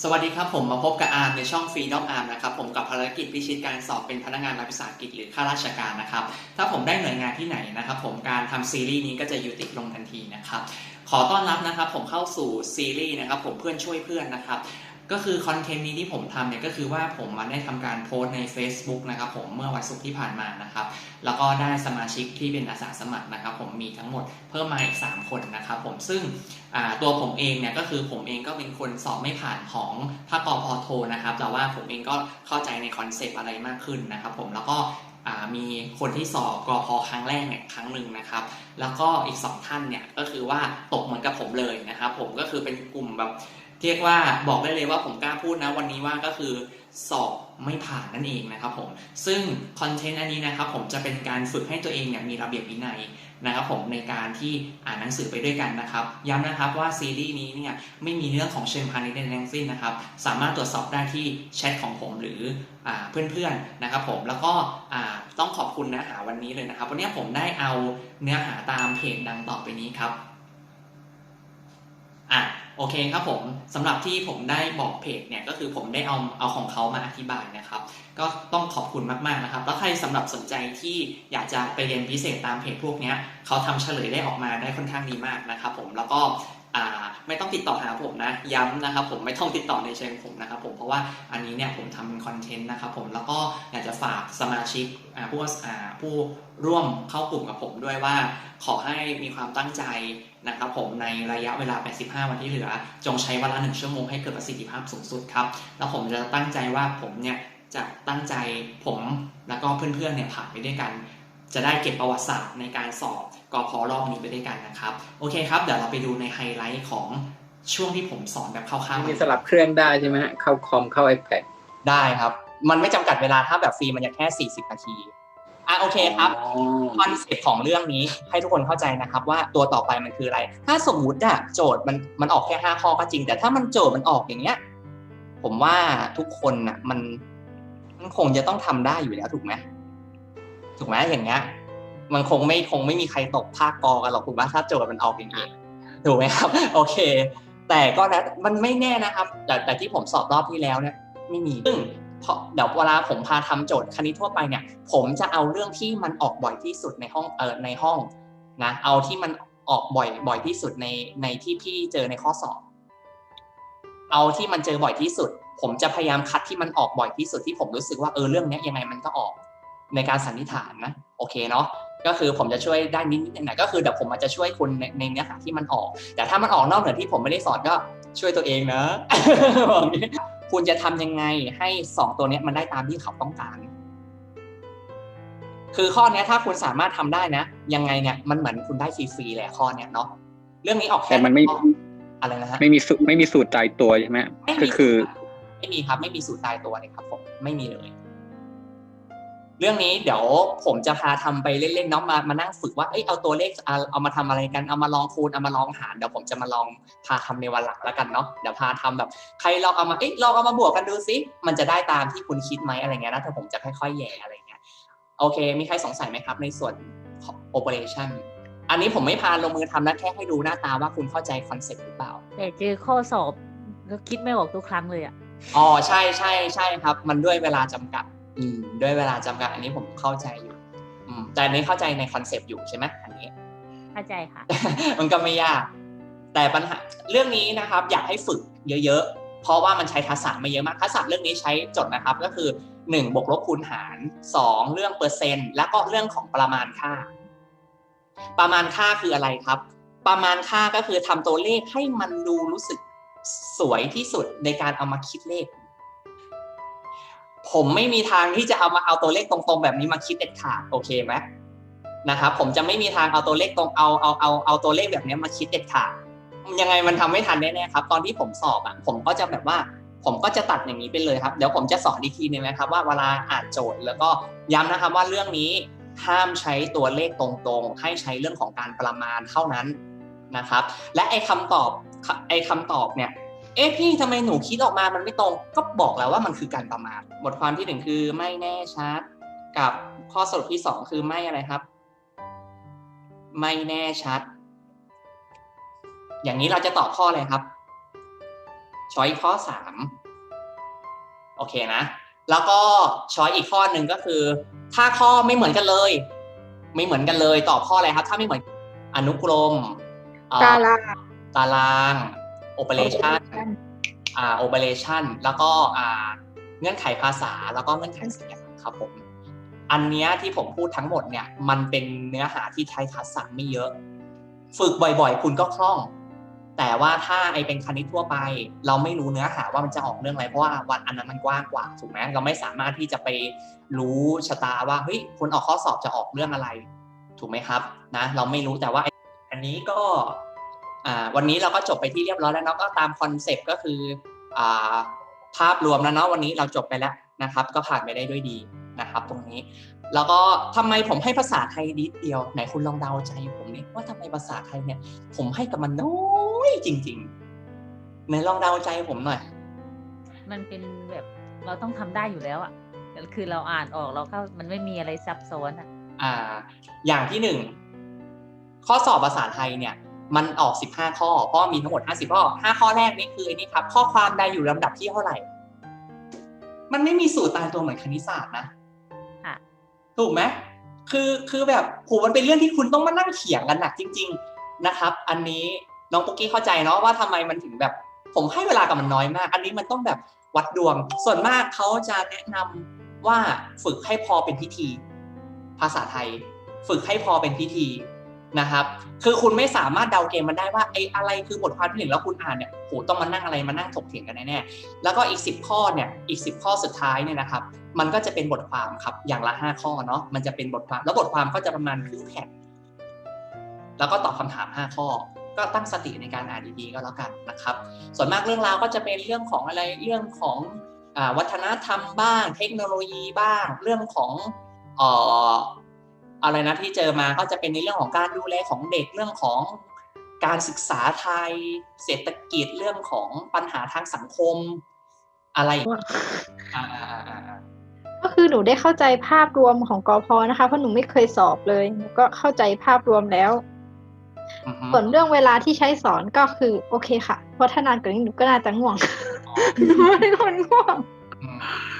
สวัสดีครับผมมาพบกับอาร์มในช่องฟรีดอมอาร์มนะครับผมกับภารกิจพิชิตการสอบเป็นพนักงานรัฐวิสาหกิจหรือข้าราชการนะครับถ้าผมได้หน่วยงานที่ไหนนะครับผมการทำซีรีส์นี้ก็จะยุติลงทันทีนะครับขอต้อนรับนะครับผมเข้าสู่ซีรีส์นะครับผมเพื่อนช่วยเพื่อนนะครับ ก็คือคอนเทนต์นี้ที่ผมทำเนี่ยก็คือว่าผมมาได้ทำการโพสต์ใน Facebook นะครับผมเมื่อวันศุกร์ที่ผ่านมานะครับ แล้วก็ได้สมาชิกที่เป็นอาสาสมัครนะครับ ผมมีทั้งหมดเพิ่มมาอีก 3 คนนะครับผมซึ่งตัวผมเองเนี่ยก็คือผมเองก็เป็นคนสอบไม่ผ่านของภาคกพโทนะครับแต่ว่าผมเองก็เข้าใจในคอนเซปต์อะไรมากขึ้นนะครับผมแล้วก็มีคนที่สอบกพครั้งแรกเนี่ยครั้งหนึ่งนะครับ แล้วก็อีกสองท่านเนี่ยก็คือว่าตกเหมือนกับผมเลยนะครับผมก็คือเป็นกลุ่มแบบ เรียกว่าบอกได้เลยว่าผมกล้าพูดนะวันนี้ว่าก็คือสอบไม่ผ่านนั่นเองนะครับผมซึ่งคอนเทนต์อันนี้นะครับผมจะเป็นการฝึกให้ตัวเองเนี่ยมีระเบียบวินัยนะครับผมในการที่อ่านหนังสือไปด้วยกันนะครับย้ำนะครับว่าซีรีส์นี้เนี่ยไม่มีเรื่องของเชิงพาณิชย์ใดทั้งสิ้นนะครับสามารถตรวจสอบได้ที่แชทของผมหรืออเพื่อนๆนะครับผมแล้วก็ต้องขอบคุณเนื้อหาวันนี้เลยนะครับวันนี้ผมได้เอาเนื้อหาตามเพจดังต่อไปนี้ครับ อะโอเคครับผมสำหรับที่ผมได้บอกเพจเนี่ยก็คือผมได้เอาเอาของเขามาอธิบายนะครับ ก็ต้องขอบคุณมากๆนะครับ แล้วใครสำหรับสนใจที่อยากจะไปเรียนพิเศษตามเพจพวกนี้เขาทำเฉลยได้ออกมาได้ค่อนข้างดีมากนะครับผมแล้วก็ ไม่ต้องติดต่อหาผมนะย้ำนะครับผมไม่ต้องติดต่อในเชิงผมนะครับผมเพราะว่าอันนี้เนี่ยผมทำเป็นคอนเทนต์นะครับผมแล้วก็อยากจะฝากสมาชิกผู้อ่าผู้ร่วมเข้ากลุ่มกับผมด้วยว่า ขอให้มีความตั้งใจนะครับผมในระยะเวลา 85 วันที่เหลือ จงใช้เวลาหนึ่งชั่วโมงให้เกิดประสิทธิภาพสูงสุดครับ แล้วผมจะตั้งใจว่าผมเนี่ยจะตั้งใจผมแล้วก็เพื่อนๆเนี่ยผ่านไปด้วยกัน จะได้เก็บประวัติศาสตร์ในการสอบกอพอรอบนี้ไปด้วยกันนะครับ โอเคครับ เดี๋ยวเราไปดูในไฮไลท์ของช่วงที่ผมสอนแบบคร่าวๆมีสลับเครื่องได้ใช่ไหมฮะเข้าคอมเข้า iPad ได้ครับ มันไม่จำกัดเวลาถ้าแบบฟรีมันจะแค่ 40 นาทีอะโอเคครับอ๋อคอนเซ็ปต์ของเรื่องนี้ให้ทุกคนเข้าใจนะครับว่าตัวต่อไปมันคืออะไร ถ้าสมมุติอะโจทย์มันมันออกแค่ห้าข้อก็จริง แต่ถ้ามันโจทย์มันออกอย่างเงี้ย ผมว่าทุกคนอะมันมันคงจะต้องทำได้อยู่แล้วถูกไหม ถูกไหมอย่างเงี้ย มันคงไม่คงไม่มีใครตกภาคกอกันหรอกถูกไหมถ้าโจทย์มันออกอย่างเงี้ถูกไหมครับ โอเค แต่ก็นะมันไม่แน่นะครับ แต่แต่ที่ผมสอบรอบที่แล้วเนี่ยไม่มีซึ่งพอเดี๋ยวเวลาผมพาทำโจทย์คณิตทั่วไปเนี่ย ผมจะเอาเรื่องที่มันออกบ่อยที่สุดในห้องเออในห้องนะเอาที่มันออกบ่อยบ่อยที่สุดในในที่พี่เจอในข้อสอบ เอาที่มันเจอบ่อยที่สุด ผมจะพยายามคัดที่มันออกบ่อยที่สุดที่ผมรู้สึกว่าเออเรื่องนี้ยังไงมันก็ออก ในการสันนิษฐานนะโอเคเนาะก็คือผมจะช่วยได้นิดนิดหน่อยๆก็คือเดี๋ยวผมอาจจะช่วยคุณในในเนื้อหาที่มันออก แต่ถ้ามันออกนอกเหนือที่ผมไม่ได้สอนก็ช่วยตัวเองนะบอกอย่างนี้คุณจะทำยังไงให้สองตัวเนี้ยมันได้ตามที่เขาต้องการ คือข้อเนี้ยถ้าคุณสามารถทำได้นะ ยังไงเนี่ยมันเหมือนคุณได้ฟรีๆเลยอะข้อเนี้ยเนาะเรื่องนี้ออกแค่แต่มันไม่ข้ออะไรนะฮะไม่มีสูตรไม่มีสูตรตายตัวใช่ไหมไม่ก็มีคือ ไม่มีครับ ไม่มีสูตรตายตัวเลยครับผมไม่มีเลย เรื่องนี้เดี๋ยวผมจะพาทำไปเล่นๆเนาะมามานั่งฝึกว่าเอ้ยเอาตัวเลขเอาเอามาทำอะไรกันเอามาลองคูณเอามาลองหารเดี๋ยวผมจะมาลองพาทำในวันหลังแล้วกันเนาะเดี๋ยวพาทำแบบใครลองเอามาเอ้ยลองเอามาบวกกันดูซิมันจะได้ตามที่คุณคิดไหมอะไรเงี้ยนะแต่ผมจะค่อยๆแย่อะไรเงี้ยโอเค มีใครสงสัยไหมครับ ในส่วนของ operation อันนี้ผมไม่พาลงมือทำนะแค่ให้ดูหน้าตาว่าคุณเข้าใจคอนเซ็ปต์หรือเปล่าแต่เจอข้อสอบแล้วคิดไม่ออกทุกครั้งเลยอะอ๋อใช่ใช่ใช่ครับ มันด้วยเวลาจำกัดอืม ด้วยเวลาจำกัดอันนี้ผมเข้าใจอยู่ อืมแต่อันนี้เข้าใจในคอนเซปต์อยู่ใช่ไหมอันนี้ เข้าใจค่ะ มันก็ไม่ยาก แต่ปัญหาเรื่องนี้นะครับ อยากให้ฝึกเยอะๆ เพราะว่ามันใช้ทักษะไม่เยอะมากทักษะเรื่องนี้ใช้จดนะครับ ก็คือ1บวกลบคูณหาร 2 เรื่องเปอร์เซ็นต์ แล้วก็เรื่องของประมาณค่า ประมาณค่าคืออะไรครับ ประมาณค่าก็คือทำตัวเลขให้มันดูรู้สึกสวยที่สุดในการเอามาคิดเลข ผมไม่มีทางที่จะเอามาเอาตัวเลขตรงๆ แบบนี้มาคิดเด็ดขาดโอเคไหมนะครับผมจะไม่มีทางเอาตัวเลขตรงเอาเอาเอาเอาตัวเลขแบบนี้มาคิดเด็ดขาดยังไงมันทำไม่ทันแน่ๆครับ ตอนที่ผมสอบอะผมก็จะแบบว่าผมก็จะตัดอย่างนี้ไปเลยครับ เดี๋ยวผมจะสอนอีกทีหนึงนะครับ ว่าเวลาอ่านโจทย์แล้วก็ย้ำนะครับว่าเรื่องนี้ห้ามใช้ตัวเลขตรงๆ ให้ใช้เรื่องของการประมาณเท่านั้นนะครับ และไอ้คำตอบไอ้คำตอบเนี่ย เอ๊ะพี่ทำไมหนูคิดออกมามันไม่ตรง ก็บอกแล้วว่ามันคือการประมาทบทความที่หนึ่งคือไม่แน่ชัด กับข้อสรุปที่สองคือไม่อะไรครับ ไม่แน่ชัด อย่างนี้เราจะตอบข้ออะไรครับช้อยข้อสามโอเคนะ แล้วก็ช้อยอีกข้อหนึ่งก็คือ ถ้าข้อไม่เหมือนกันเลย ไม่เหมือนกันเลย ตอบข้ออะไรครับ ถ้าไม่เหมือนอนุกรมเอ่อตาราตาราง โอเปอเรชันอ่าโอเปอเรชันแล้วก็อ่าเงื่อนไขภาษาแล้วก็เงื่อนไขเสียงครับผมอันเนี้ยที่ผมพูดทั้งหมดเนี่ย มันเป็นเนื้อหาที่ใช้ทักษะไม่เยอะ ฝึกบ่อยๆ คุณก็คล่อง แต่ว่าถ้าไอเป็นคณิตทั่วไป เราไม่รู้เนื้อหาว่ามันจะออกเรื่องอะไรเพราะว่าวันอันนั้นมันกว้างกว่าถูกไหมเราไม่สามารถที่จะไปรู้ชะตาว่าเฮ้ยคนออกข้อสอบจะออกเรื่องอะไร ถูกไหมครับนะ เราไม่รู้แต่ว่าอันนี้ก็ วันนี้เราก็จบไปที่เรียบร้อยแล้วเนาะก็ตามคอนเซปต์ก็คืออ่าภาพรวมแล้วเนาะวันนี้เราจบไปแล้วนะครับ ก็ผ่านไปได้ด้วยดีนะครับ ตรงนี้ แล้วก็ทำไมผมให้ภาษาไทยนิดเดียวไหนคุณลองเดาใจผมนี่ว่าทำไมภาษาไทยเนี่ย ผมให้กับมันน้อยจริงๆไหนลองเดาใจผมหน่อย มันเป็นแบบเราต้องทำได้อยู่แล้วอะคือเราอ่านออกเราเข้ามันไม่มีอะไรซับซ้อนอะอ่า อย่างที่หนึ่งข้อสอบภาษาไทยเนี่ย มันออก 15 ข้อ เพราะมีทั้งหมด 50 ข้อ 5 ข้อแรกนี่คืออันนี่ครับ ข้อความใดอยู่ลำดับที่เท่าไหร่ มันไม่มีสูตรตายตัวเหมือนคณิตศาสตร์นะค่ะถูกไหมคือคือแบบโหมันเป็นเรื่องที่คุณต้องมานั่งเถียงกันหนักจริง ๆนะครับ อันนี้น้องปุ๊กกี้เข้าใจเนาะว่าทำไมมันถึงแบบ ผมให้เวลากับมันน้อยมาก อันนี้มันต้องแบบวัดดวง ส่วนมากเขาจะแนะนำว่าฝึกให้พอเป็นพิธี ภาษาไทย ฝึกให้พอเป็นพิธี นะครับคือคุณไม่สามารถเดาเกมมันได้ว่าไอ้อะไรคือบทความที่หนึ่งแล้วคุณอ่านเนี่ยโหต้องมานั่งอะไรมานั่งถกเถียงกันแน่ๆแล้วก็อีก 10 ข้อเนี่ยอีก 10 ข้อสุดท้ายเนี่ยนะครับมันก็จะเป็นบทความครับอย่างละ 5 ข้อเนาะมันจะเป็นบทความแล้วบทความก็จะประมาณครึ่งแผ่นแล้วก็ตอบคำถาม 5 ข้อ ก็ตั้งสติในการอ่านดีๆก็แล้วกันนะครับ ส่วนมากเรื่องราวก็จะเป็นเรื่องของอะไรเรื่องของอวัฒนธรรมบ้าง เทคโนโลยีบ้าง เรื่องของ อ่ออะไรนะที่เจอมาก็จะเป็นในเรื่องของการดูแลของเด็กเรื่องของการศึกษาไทย เศรษฐกิจเรื่องของปัญหาทางสังคม อะไรอย่างเงี้ยอ่าอ่าอ่าอ่าก็คือหนูได้เข้าใจภาพรวมของกอพนะคะเพราะหนูไม่เคยสอบเลยหนูก็เข้าใจภาพรวมแล้วอือฮึส่วนเรื่องเวลาที่ใช้สอนก็คือ โอเคค่ะ เพราะถ้านานกว่านี้หนูก็น่าจะง่วงอ๋อหนูเป็นคนง่วงอืม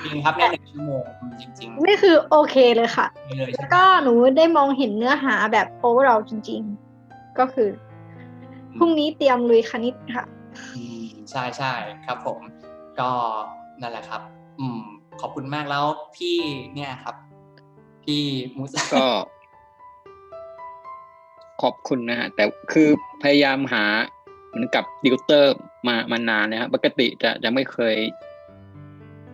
จริงครับเนี่ยหนึ่งชั่วโมงจริงๆนี่คือโอเคเลยค่ะนี่เลยใช่แล้วไหมก็หนูได้มองเห็นเนื้อหาแบบโอเวอร์เราจริง ๆ ก็คือพรุ่งนี้เตรียมลุยคณิตค่ะ อืมใช่ใช่ครับผม ก็นั่นแหละครับ อืม ขอบคุณมากแล้วพี่เนี่ยครับ พี่มูซาก็ ขอบคุณนะฮะแต่คือพยายามหาเหมือนกับดิวเตอร์มามานานนะครับปกติจะจะไม่เคย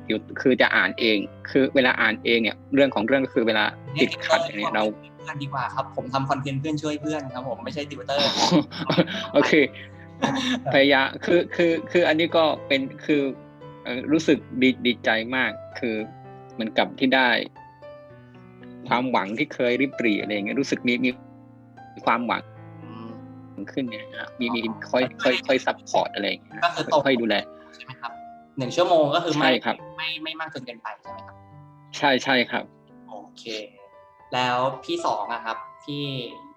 อยู่คือจะอ่านเอง คือเวลาอ่านเองเนี่ยเรื่องของเรื่องก็คือเวลาติดขัดอย่างเนี้ยเราเพื่อนดีกว่าครับ ผมทำคอนเทนต์เพื่อนช่วยเพื่อนครับผมไม่ใช่ติวเตอร์โอเคพยายามคือคือคืออันนี้ก็เป็นคือเอ่อรู้สึกดีดีใจมาก คือเหมือนกับที่ได้ ความหวังที่เคยริบหรี่อะไรอย่างเงี้ยรู้สึกมีมีมีความหวังอืมขึ้นเนี่ยฮะมีมีค่อยค่อยค่อยซัพพอร์ตอะไรอย่างเงี้ยก็คือโตค่อยดูแลใช่ไหมครับ หนึ่งชั่วโมงก็คือไม่ใช่ครับไม่ไม่มากจนเกินไปใช่ไหมครับ ใช่ใช่ครับ โอเค แล้วพี่สองอะครับพี่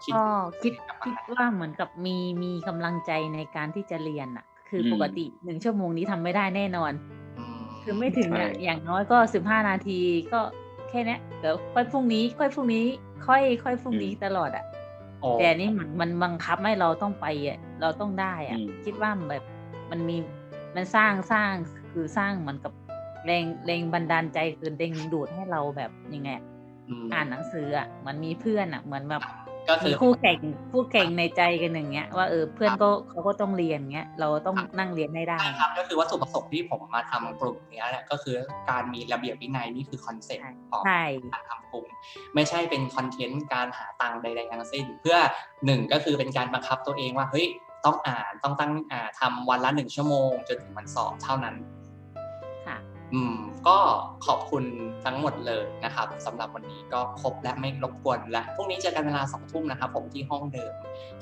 คิดก็คิดกับคิอะดไรว่าเหมือนกับมีมีกำลังใจในการที่จะเรียนอะคืออืมปกติหนึ่งชั่วโมงนี้ทำไม่ได้แน่นอนอืมคือไม่ถึงอะใช่อย่างน้อยก็สิบห้านาทีก็แค่เนี้ยเดี๋ยวค่อยพรุ่งนี้ ค่อยพรุ่งนี้ ค่อยค่อยพรุ่งนี้ตลอดอะโอ้แต่อันนี่มันมันบังคับให้เราต้องไปอะเราต้องได้อะอืมคิดว่าแบบมันมีมันสร้างสร้าง คือสร้างเหมือนกับแรงแรงบันดาลใจคือแรงดึงดูดให้เราแบบยังไงอะมอ่านหนังสืออะมันมีเพื่อนอะเหมือนแบบก็คืมีอคู่แข่งคู่แข่งในใจกันอย่างเงี้ย ว่าเออเพื่อนก็เขาก็ต้องเรียนเงี้ยเราต้องนั่งเรียนให้ได้ใช่ครับก็คือวัตถุประสงค์ที่ผมมาทำกลุ่มเนี้ยเนี่ยก็คือการมีระเบียบวินัยนี่คือคอนเซ็ปต์ของใช่การทำกลุ่มไม่ใช่เป็นคอนเทนต์การหาตังค์ใดๆทั้งสิ้น เพื่อหนึ่งก็คือเป็นการบังคับตัวเองว่าเฮ้ยต้องอ่านต้องตั้งอ่าทำวันละหนึ่งชั่วโมงจนถึงวันสอบเท่านั้นค่ะ อืมก็ขอบคุณทั้งหมดเลยนะครับสำหรับวันนี้ก็ครบและไม่รบกวนและพรุ่งนี้เจอกันเวลาสองทุ่มนะครับ ผมที่ห้องเดิม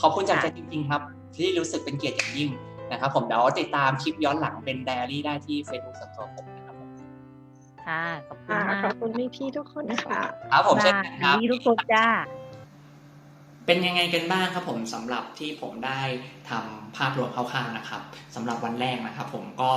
ขอบคุณจากใจจริงๆครับ ที่รู้สึกเป็นเกียรติอย่างยิ่งนะครับ ผมเดี๋ยวติดตามคลิปย้อนหลังเป็นไดอารี่ได้ที่ Facebook ส่วนตัวผมนะครับผมค่ะขอบคุณอ่ามากขอบคุณพี่ๆทุกคนนะคะครับผมเช่นค่ะกันครับดีทุกคนจ้า เป็นยังไงกันบ้างครับผมสำหรับที่ผมได้ทำภาพรวมคร่าวๆนะครับสำหรับวันแรกนะครับ ผมก็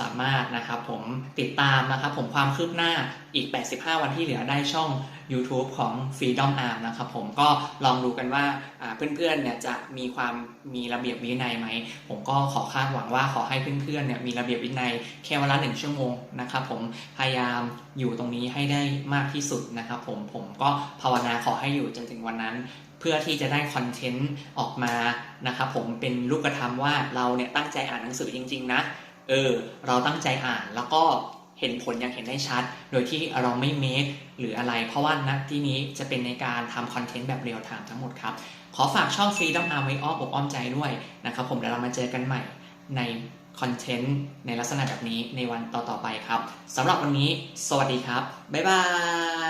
สามารถนะครับผมติดตามนะครับ ผมความคืบหน้าอีก 85 วันที่เหลือได้ช่อง YouTube ของ Freedom Arm นะครับผมก็ลองดูกันว่าอ่าเพื่อนๆเนี่ยจะมีความมีระเบียบวินัยไหม ผมก็ขอคาดหวังว่าขอให้เพื่อนๆเนี่ยมีระเบียบวินัยแค่วันละหนึ่งชั่วโมงนะครับผมพยายามอยู่ตรงนี้ให้ได้มากที่สุดนะครับผมผมก็ภาวนาขอให้อยู่จนถึงวันนั้น เพื่อที่จะได้คอนเทนต์ออกมานะครับผมเป็นรูปธรรมว่าเราเนี่ยตั้งใจอ่านหนังสือจริง ๆ นะเออเราตั้งใจอ่านแล้วก็เห็นผลอย่างเห็นได้ชัด โดยที่เราไม่เมคหรืออะไร เพราะว่าณที่นี้จะเป็นในการทำคอนเทนต์แบบเรียลไทม์ทั้งหมดครับ ขอฝากช่อง Freedom Arm ไว้อ้อมอกอ้อมใจด้วยนะครับผมเดี๋ยวเรามาเจอกันใหม่ในคอนเทนต์ในลักษณะแบบนี้ในวันต่อๆไปครับสำหรับวันนี้ สวัสดีครับ บ๊ายบาย